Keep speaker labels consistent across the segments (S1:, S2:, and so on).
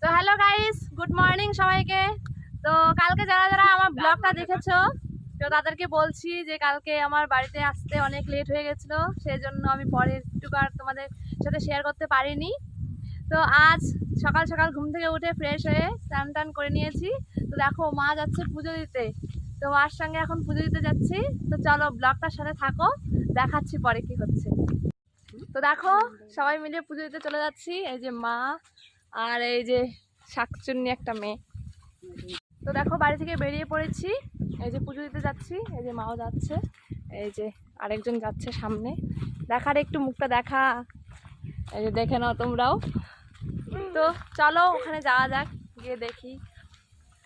S1: তো hello guys good morning সবাইকে। তো কালকে যারা যারা আমার ব্লগটা দেখেছ, তো তাদেরকে বলছি যে কালকে আমার বাড়িতে আসতে অনেক লেট হয়ে গেছিল সেই জন্য আমি পরে একটু আর তোমাদের সাথে শেয়ার করতে পারিনি। তো আজ সকাল সকাল ঘুম থেকে উঠে ফ্রেশ হয়ে স্নান টান করে নিয়েছি। তো দেখো, মা যাচ্ছে পুজো দিতে। তো মার সঙ্গে এখন পুজো দিতে যাচ্ছি। তো চলো ব্লগটার সাথে থাকো, দেখাচ্ছি পরে কি হচ্ছে। তো দেখো, সবাই মিলে পুজো দিতে চলে যাচ্ছি। এই যে মা আর এই যে শাকচুন্নি একটা মেয়ে। তো দেখো, বাড়ি থেকে বেরিয়ে পড়েছি। এই যে পুজো দিতে যাচ্ছি। এই যে মাও যাচ্ছে। এই যে আরেকজন যাচ্ছে সামনে। দেখার একটু মুখটা দেখা। এই যে দেখে নাও তোমরাও। তো চলো, ওখানে যাওয়া যাক, গিয়ে দেখি।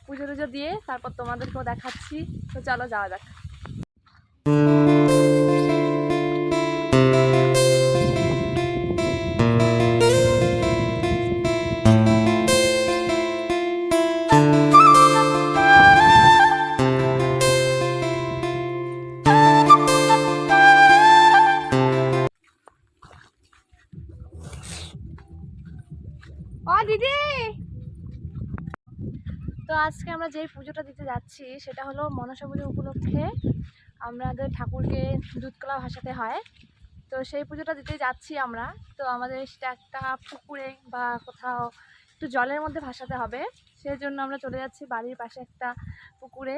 S1: পুজো টুজো দিয়ে তারপর তোমাদেরকেও দেখাচ্ছি। তো চলো, যাওয়া যাক। ও দিদি! তো আজকে আমরা যে পুজোটা দিতে যাচ্ছি, সেটা হলো মনসা পুজো উপলক্ষে আমাদের ঠাকুরকে দুধকলা ভাসাতে হয়। তো সেই পুজোটা দিতে যাচ্ছি আমরা। তো আমাদের সেটা একটা পুকুরে বা কোথাও একটু জলের মধ্যে ভাসাতে হবে। সেই জন্য আমরা চলে যাচ্ছি বাড়ির পাশে একটা পুকুরে,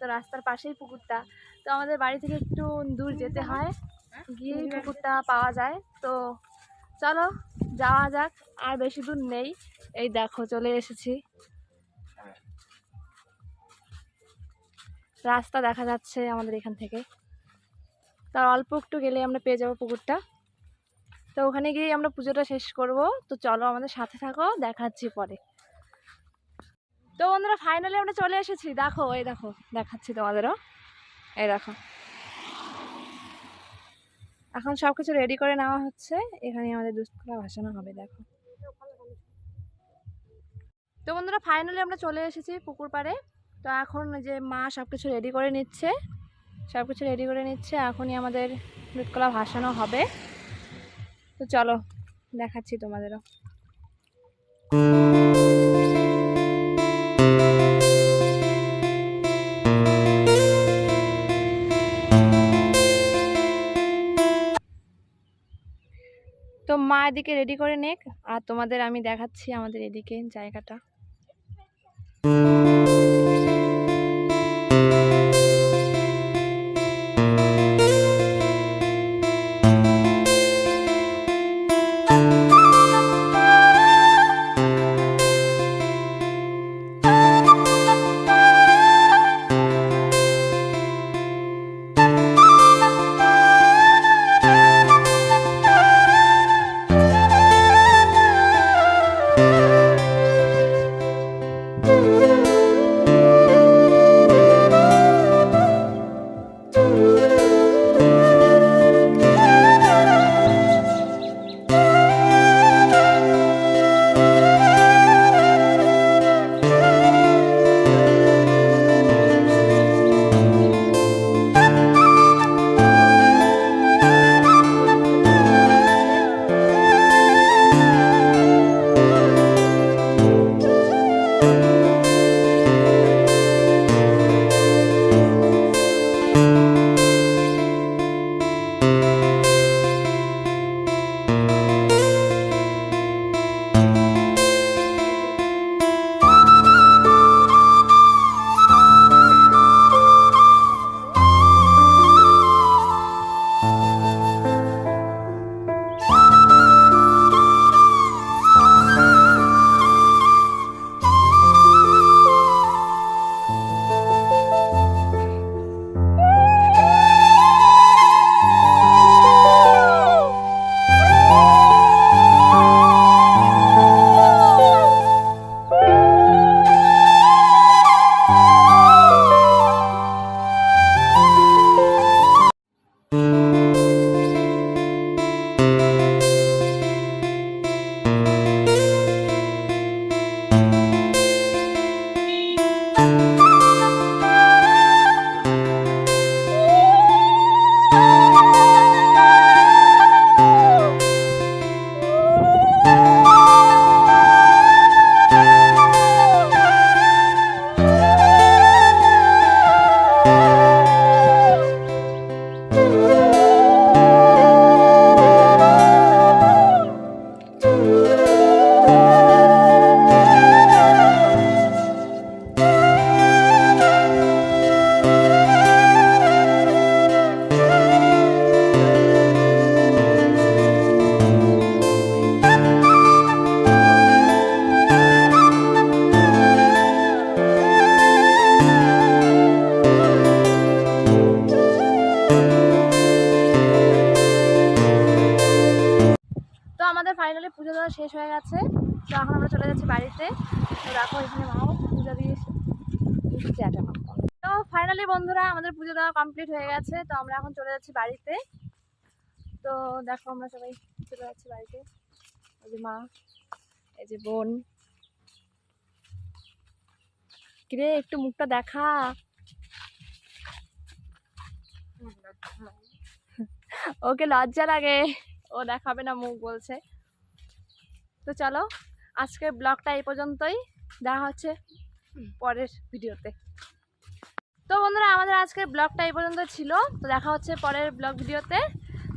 S1: তো রাস্তার পাশেই পুকুরটা। তো আমাদের বাড়ি থেকে একটু দূর যেতে হয় গিয়েই পুকুরটা পাওয়া যায়। তো চলো যাওয়া যাক, আর বেশি দূর নেই। এই দেখো, চলে এসেছি। রাস্তা দেখা যাচ্ছে আমাদের এখান থেকে। তার অল্প একটু গেলে আমরা পেয়ে যাব পুকুরটা। তো ওখানে গিয়ে আমরা পুজোটা শেষ করব। তো চলো আমাদের সাথে থাকো, দেখাচ্ছি পরে। তো বন্ধুরা ফাইনালি আমরা চলে এসেছি। দেখো, এই দেখো, দেখাচ্ছি তোমাদেরও। এই দেখো। এখন সব কিছু রেডি করে নেওয়া হচ্ছে। এখানে আমাদের দুষ্করা ভাসানো হবে, দেখো। তো বন্ধুরা ফাইনালি আমরা চলে এসেছি পুকুর পাড়ে। তো এখন যে মা সব কিছু রেডি করে নিচ্ছে। সব কিছু রেডি করে নিচ্ছে। এখনই আমাদের দুধকলা ভাসানো হবে। তো চলো, দেখাচ্ছি তোমাদেরও। তো মা এদিকে রেডি করে নেক আর তোমাদের আমি দেখাচ্ছি আমাদের এদিকে জায়গাটা। বাড়িতে। তো দেখো এখানে মাও পূজা দিয়ে এসেছে তো ফাইনালি বন্ধুরা, আমাদের পুজো দেওয়া কমপ্লিট হয়ে গেছে। তো আমরা এখন চলে যাচ্ছি বাড়িতে। তো দেখো আমরা সবাই চলে যাচ্ছি বাড়িতে। এই যে মা, এই যে বোন। কিরে, একটু মুখটা দেখা। ওকে লজ্জা লাগে। ও দেখাবে না মুখ বলছে। তো চলো, আজকের ব্লগটা এই পর্যন্তই। দেখা হচ্ছে পরের ভিডিওতে। তো বন্ধুরা, আমাদের আজকের ব্লগটা এই পর্যন্ত ছিল। তো দেখা হচ্ছে পরের ব্লগ ভিডিওতে।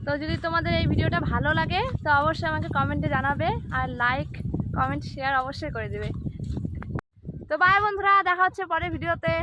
S1: তো যদি তোমাদের এই ভিডিওটা ভালো লাগে, তো অবশ্যই আমাকে কমেন্টে জানাবে আর লাইক, কমেন্ট, শেয়ার অবশ্যই করে দেবে। তো বাই বন্ধুরা, দেখা হচ্ছে পরের ভিডিওতে।